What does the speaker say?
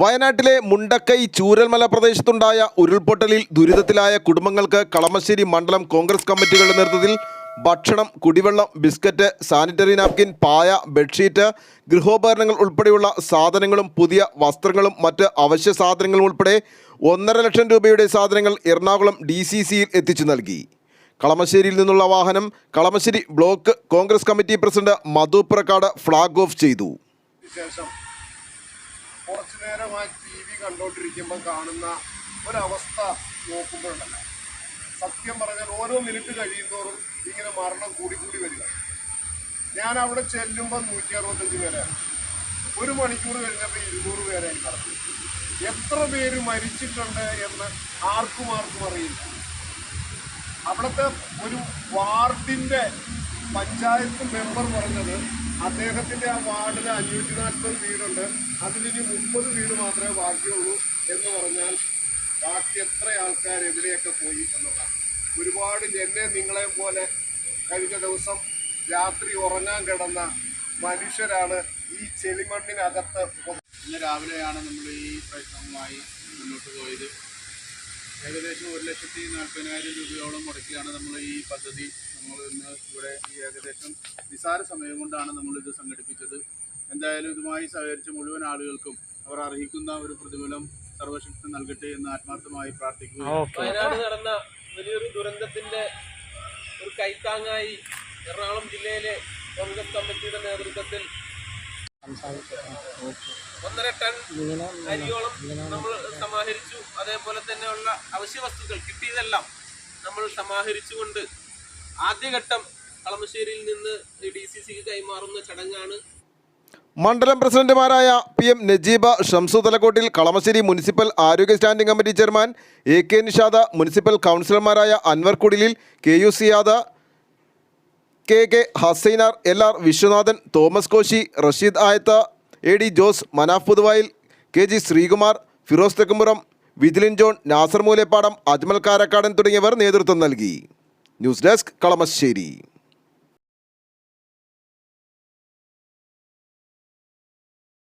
വയനാട്ടിലെ മുണ്ടക്കൈ ചൂരൽമല പ്രദേശത്തുണ്ടായ ഉരുൾപൊട്ടലിൽ ദുരിതത്തിലായ കുടുംബങ്ങൾക്ക് കളമശ്ശേരി മണ്ഡലം കോൺഗ്രസ് കമ്മിറ്റികളുടെ നേതൃത്വത്തിൽ ഭക്ഷണം കുടിവെള്ളം ബിസ്ക്കറ്റ് സാനിറ്ററി നാപ്കിൻ പായ ബെഡ്ഷീറ്റ് ഗൃഹോപകരണങ്ങൾ ഉൾപ്പെടെയുള്ള സാധനങ്ങളും പുതിയ വസ്ത്രങ്ങളും മറ്റ് അവശ്യ സാധനങ്ങളും ഉൾപ്പെടെ ഒന്നര ലക്ഷം രൂപയുടെ സാധനങ്ങൾ എറണാകുളം ഡി സി സിയിൽ എത്തിച്ചു നൽകി. കളമശ്ശേരിയിൽ നിന്നുള്ള വാഹനം Kalamassery block Congress committee president Madhu Prakkad flag off ചെയ്തു. കുറച്ചു നേരം ആ ടി വി കണ്ടുകൊണ്ടിരിക്കുമ്പോൾ കാണുന്ന ഒരവസ്ഥ നോക്കുമ്പോഴുണ്ടല്ല. സത്യം പറഞ്ഞാൽ ഓരോ മിനിറ്റ് കഴിയുന്തോറും ഇങ്ങനെ മരണം കൂടി കൂടി വരിക. ഞാൻ അവിടെ ചെല്ലുമ്പോൾ നൂറ്റി അറുപത്തഞ്ച് പേരാണ് ഒരു മണിക്കൂർ കഴിഞ്ഞപ്പോൾ ഇരുന്നൂറ് പേരായി കടന്നു. എത്ര പേര് മരിച്ചിട്ടുണ്ട് എന്ന് ആർക്കും ആർക്കും അറിയില്ല. അവിടുത്തെ ഒരു വാർഡിന്റെ പഞ്ചായത്ത് മെമ്പർ പറഞ്ഞത് അദ്ദേഹത്തിന്റെ ആ വാർഡിൽ അഞ്ഞൂറ്റി നാൽപ്പത് വീടുണ്ട്. അതിലിനി മുപ്പത് വീട് മാത്രമേ ബാക്കിയുള്ളൂ എന്ന് പറഞ്ഞാൽ ബാക്കി എത്ര ആൾക്കാർ എവിടെയൊക്കെ പോയി എന്നുള്ളതാണ്. ഒരുപാട് എന്നെ നിങ്ങളെ പോലെ കഴിഞ്ഞ ദിവസം രാത്രി ഉറങ്ങാൻ കിടന്ന മനുഷ്യരാണ് ഈ ചെളിമണ്ണിനകത്ത് ഇന്ന് രാവിലെയാണ് നമ്മൾ ഈ പ്രശ്നവുമായി മുന്നോട്ട് പോയത്. ഏകദേശം ഒരു ലക്ഷത്തി നാൽപ്പതിനായിരം രൂപയോളം മുടക്കിയാണ് നമ്മൾ ഈ പദ്ധതി. നമ്മൾ ഇന്ന് ഇവിടെ ഈ ഏകദേശം നിസാര സമയം കൊണ്ടാണ് നമ്മളിത് ഇത് സംഘടിപ്പിച്ചത്. എന്തായാലും ഇതുമായി സഹകരിച്ച മുഴുവൻ ആളുകൾക്കും അവർ അർഹിക്കുന്ന ഒരു പ്രതിഫലം സർവശക്തി നൽകട്ടെ എന്ന് ആത്മാർത്ഥമായി പ്രാർത്ഥിക്കുന്നു വയനാട് നടന്ന വലിയൊരു ദുരന്തത്തിന്റെ ഒരു കൈത്താങ്ങായി എറണാകുളം ജില്ലയിലെ കോൺഗ്രസ് കമ്മിറ്റിയുടെ നേതൃത്വത്തിൽ ഒന്നര ടൺ അരിയോളം നമ്മൾ സമാഹരിച്ചു. അതേപോലെ തന്നെയുള്ള അവശ്യ വസ്തുക്കൾ കിട്ടിയതെല്ലാം നമ്മൾ സമാഹരിച്ചുകൊണ്ട് ആദ്യഘട്ടം കളമശ്ശേരിയിൽ നിന്ന് ഡി സി സിക്ക് കൈമാറുന്ന ചടങ്ങാണ്. മണ്ഡലം പ്രസിഡന്റുമാരായ P M Najeeb Shamsu Thalakkottil Kalamassery municipal ആരോഗ്യ standing committee chairman A K Nishad municipal കൗൺസിലർമാരായ Anwar Kudilil K U Siyad K K Hassainar L R Viswanathan Thomas Koshy Rasheed Ayath A D Jose Manaf Puthuvayil K G Sreekumar Firoz Thekkumpuram Vijilin John Nasar Moolepadam Ajmal Karakkadan തുടങ്ങിയവർ നേതൃത്വം നൽകി. News desk Kalamassery.